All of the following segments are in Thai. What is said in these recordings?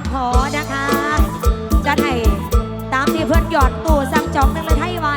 ำขอนะคะ จะให้ตามที่เพื่อนหยอดตู่สั่งจองนึงเลยให้ไว้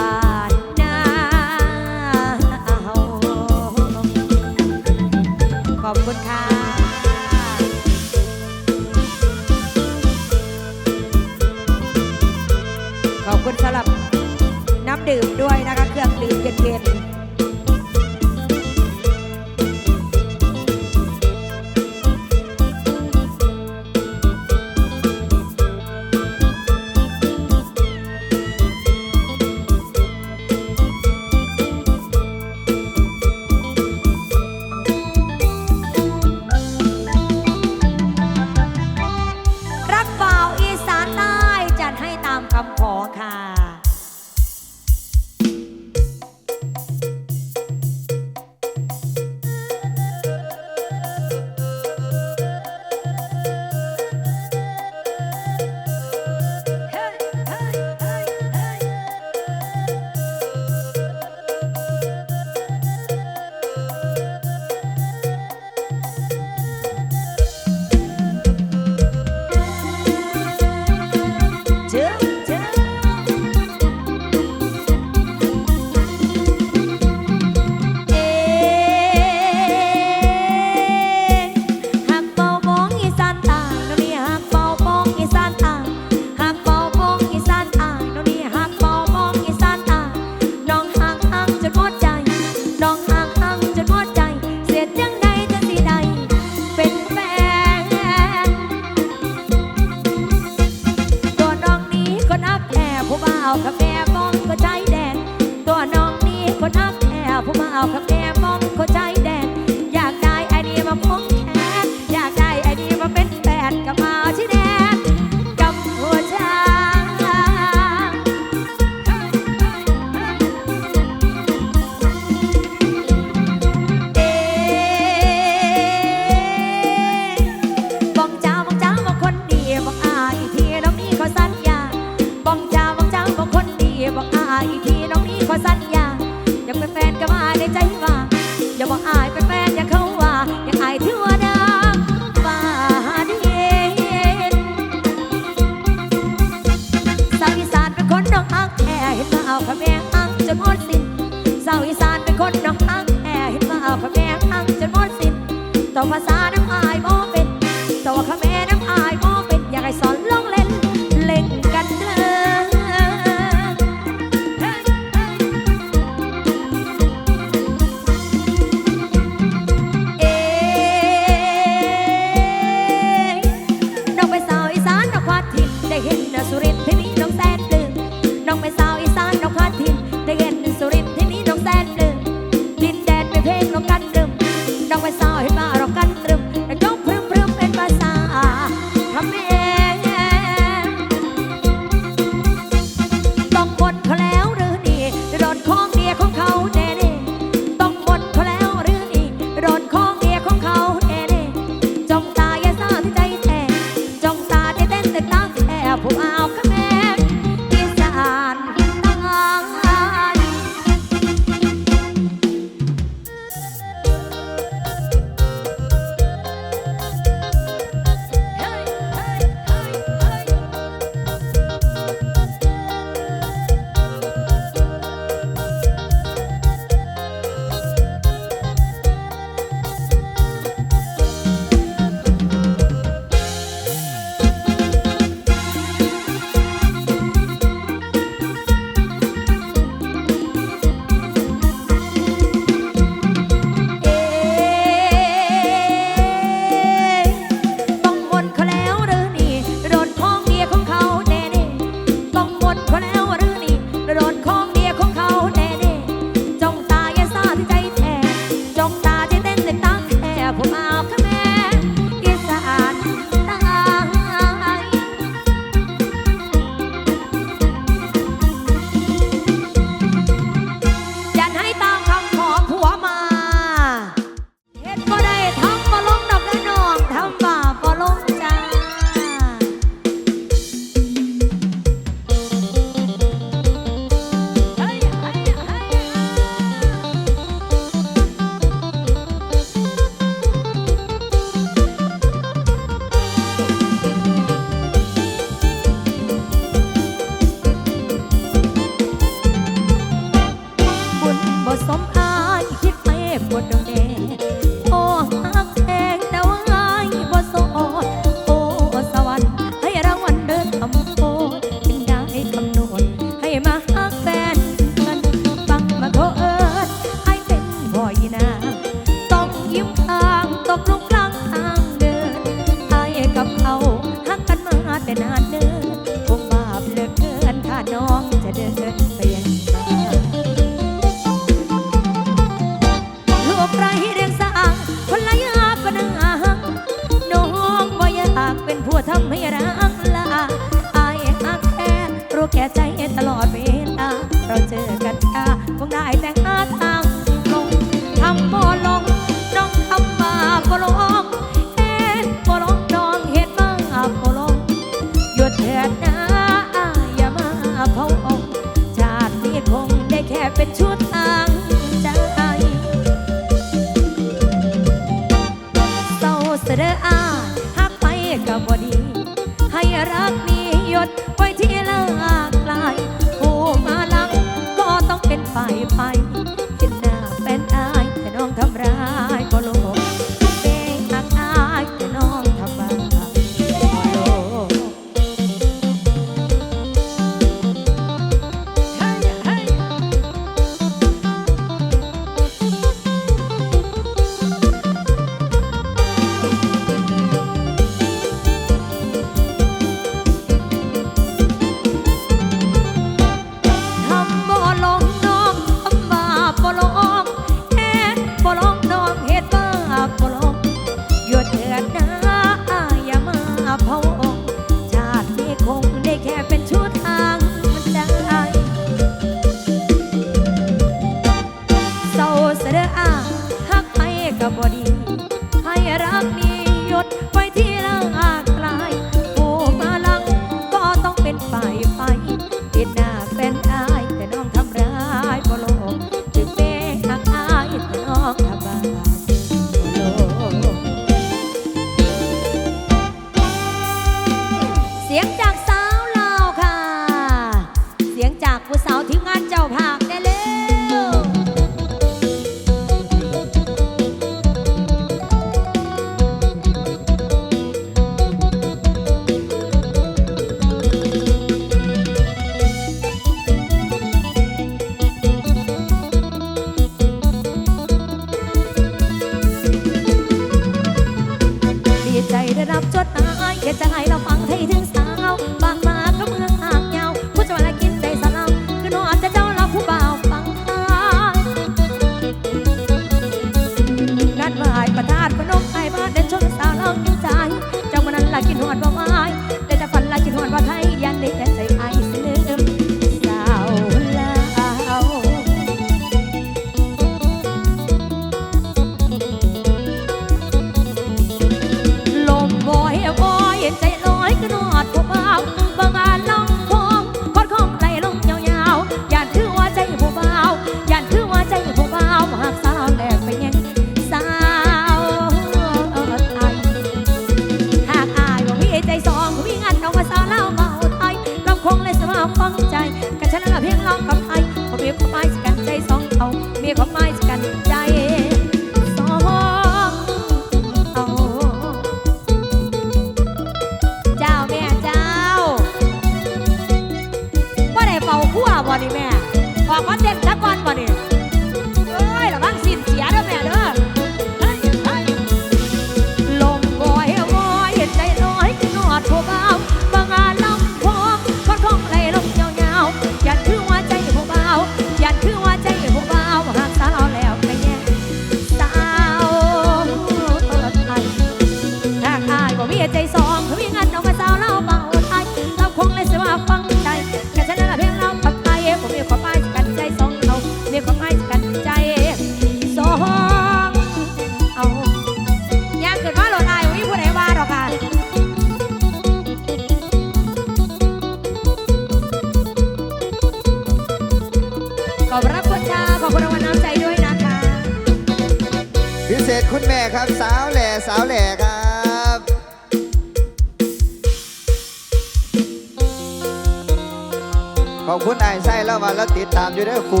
ติ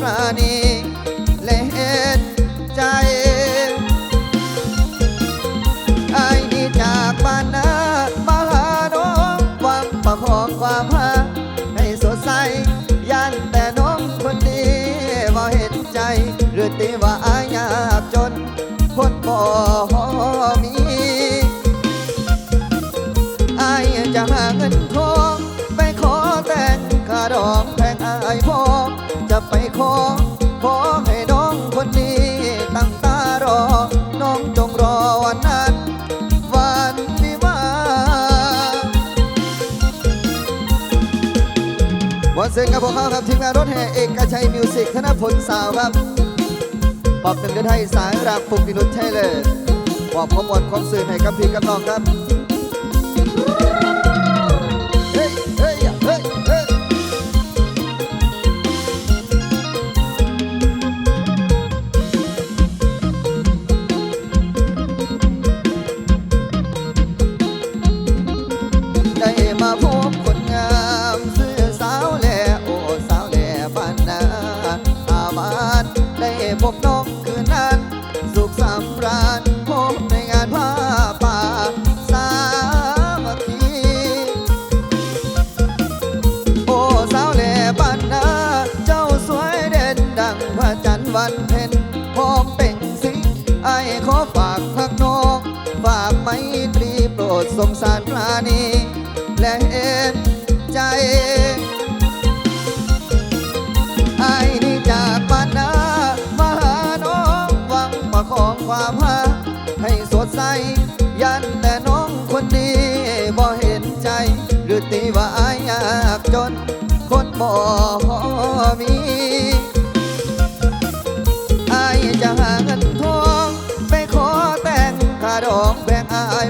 প্রাণে เสียงกับพวกเขาครับทีมงานรถแห่เอกชัยมิวสิกธนพลสาวครับปอบหนึ่งเดือนให้สายรักปุกพินุชใช่เลยบอกพบอมูความสื่อให้กับพี่กันน้องครับากจน คนบ่มีอายจะหาเงินทอง ไปขอแต่งข้าดองแบ่งอาย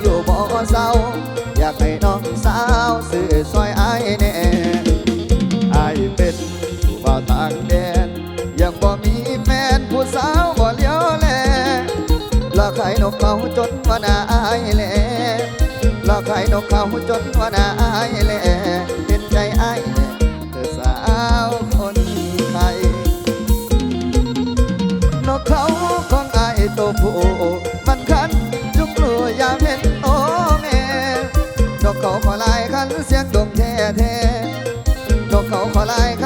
อยู่บ่เศร้า อยากให้น้องสาวสื่อซอยไอแน่ไอเป็นผู้บ่าวต่างแดนยังบ่มีแฟนผู้สาวบ่เลี้ยวแลหลอกขานกเขาจนว่านาอายแลหลอกขายนกเขาจนว่านาอายแลเป็นใจอายเธอสาวคนไทยนกเขาของอตัวผู้ นกเขาขอลายขันเสียงดงแท้แท้นกเขาขอลายขัน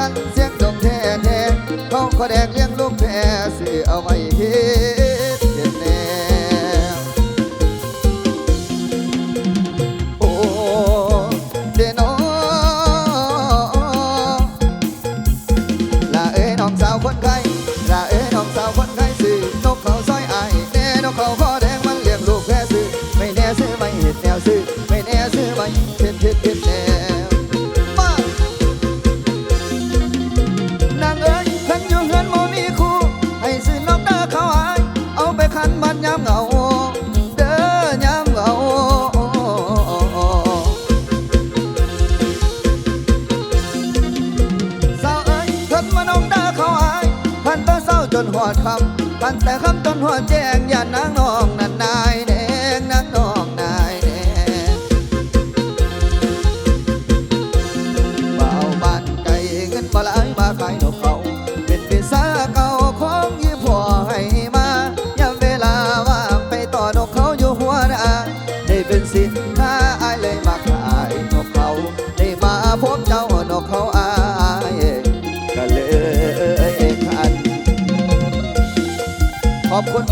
ตั้แต่คำต้นหัวแจ้งอย่านางนองนันนายแดงนางนอง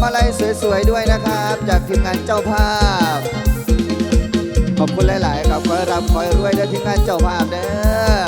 มาลัยสวยๆด้วยนะครับ จากทีมงานเจ้าภาพ ขอบคุณหลาย ๆ ครับขอรับขอรวยด้วยทีมงานเจ้าภาพเด้อ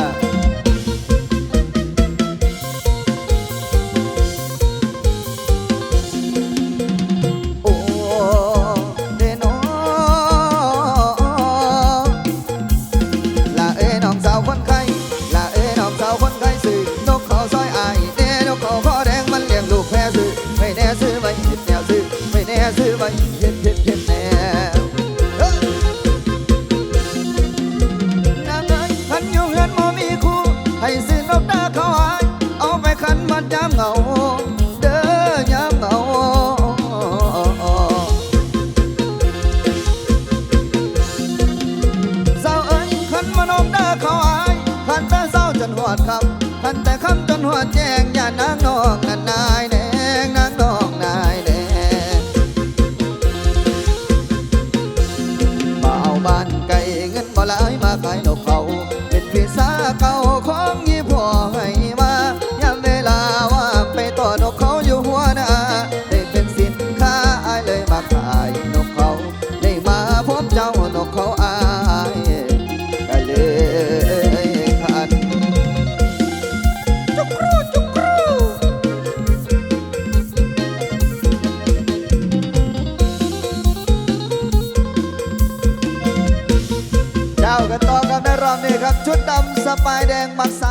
ป้ายแดงมาสา